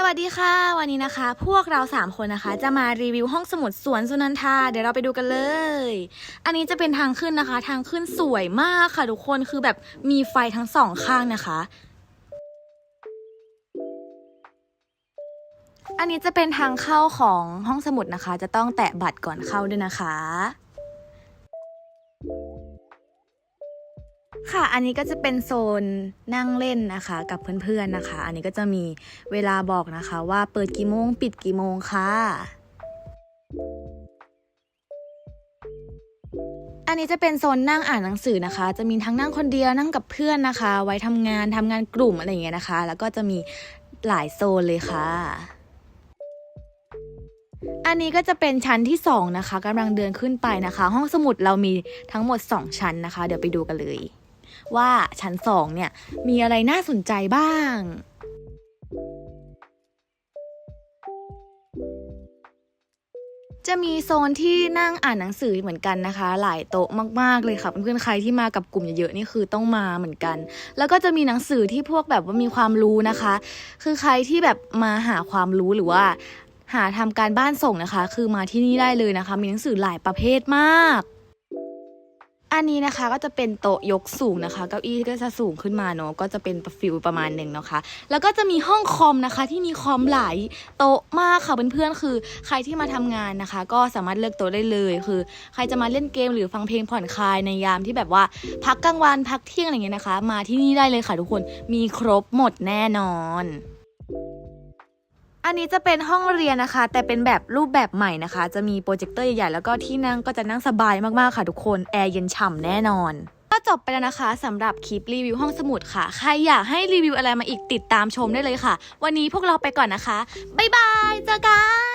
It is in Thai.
สวัสดีค่ะ วันนี้นะคะ พวกเรา 3 คนนะคะ จะมารีวิวห้องสมุดสวนสุนันทาเดี๋ยวเราไปดูกันเลย อันนี้จะเป็นทางขึ้นนะคะ ทางขึ้นสวยมากค่ะทุกคนคือแบบมีไฟทั้งสองข้างนะคะ อันนี้จะเป็นทางเข้าของห้องสมุดนะคะ จะต้องแตะบัตรก่อนเข้าด้วยนะคะ ค่ะ อันนี้ก็จะเป็นโซนนั่งเล่นนะคะ กับเพื่อนๆนะคะ อันนี้ก็จะมีเวลาบอกนะคะ ว่าเปิดกี่โมงปิดกี่โมงค่ะ อันนี้จะเป็นโซนนั่งอ่านหนังสือนะคะ จะมีทั้งนั่งคนเดียวนั่งกับเพื่อนนะคะ ไว้ทำงานทำงานกลุ่มอะไรอย่างเงี้ยนะคะ แล้วก็จะมีหลายโซนเลยค่ะอันนี้ก็จะเป็นชั้นที่สองนะคะกำลังเดินขึ้นไปนะคะ ห้องสมุดเรามีทั้งหมดสองชั้นนะคะ เดี๋ยวไปดูกันเลย ว่าชั้นสองเนี่ยมีอะไรน่าสนใจบ้างจะมีโซนที่นั่งอ่านหนังสือเหมือนกันนะคะ หลายโต๊ะมากๆเลยค่ะเพื่อนๆใครที่มากับกลุ่มเยอะๆนี่คือต้องมาเหมือนกัน แล้วก็จะมีหนังสือที่พวกแบบว่ามีความรู้นะคะ คือใครที่แบบมาหาความรู้หรือว่า หาทำการบ้านส่งนะคะ คือมาที่นี่ได้เลยนะคะ มีหนังสือหลายประเภทมาก อันนี้นะคะก็จะเป็นโต๊ะยกสูงนะคะเก้าอี้ก็จะสูงขึ้นมาเนอะก็จะเป็นฟิลประมาณหนึ่งนะคะ แล้วก็จะมีห้องคอมนะคะ ที่มีคอมหลายโต๊ะมากค่ะเพื่อนๆคือ ใครที่มาทำงานนะคะ ก็สามารถเลือกโต๊ะได้เลย คือ ใครจะมาเล่นเกมหรือฟังเพลงผ่อนคลายในยามที่แบบว่า พักกลางวันพักเที่ยงอะไรเงี้ยนะคะ มาที่นี่ได้เลยค่ะทุกคนมีครบหมดแน่นอน อันนี้จะเป็นห้องเรียนนะคะ แต่เป็นแบบรูปแบบใหม่นะคะ จะมีโปรเจคเตอร์ใหญ่ๆแล้วก็ที่นั่งก็จะนั่งสบายมากๆค่ะทุกคนแอร์เย็นฉ่ำแน่นอนก็จบไปแล้วนะคะสำหรับคลิปรีวิวห้องสมุดค่ะ ใครอยากให้รีวิวอะไรมาอีกติดตามชมได้เลยค่ะ วันนี้พวกเราไปก่อนนะคะ บ๊ายบายเจอกัน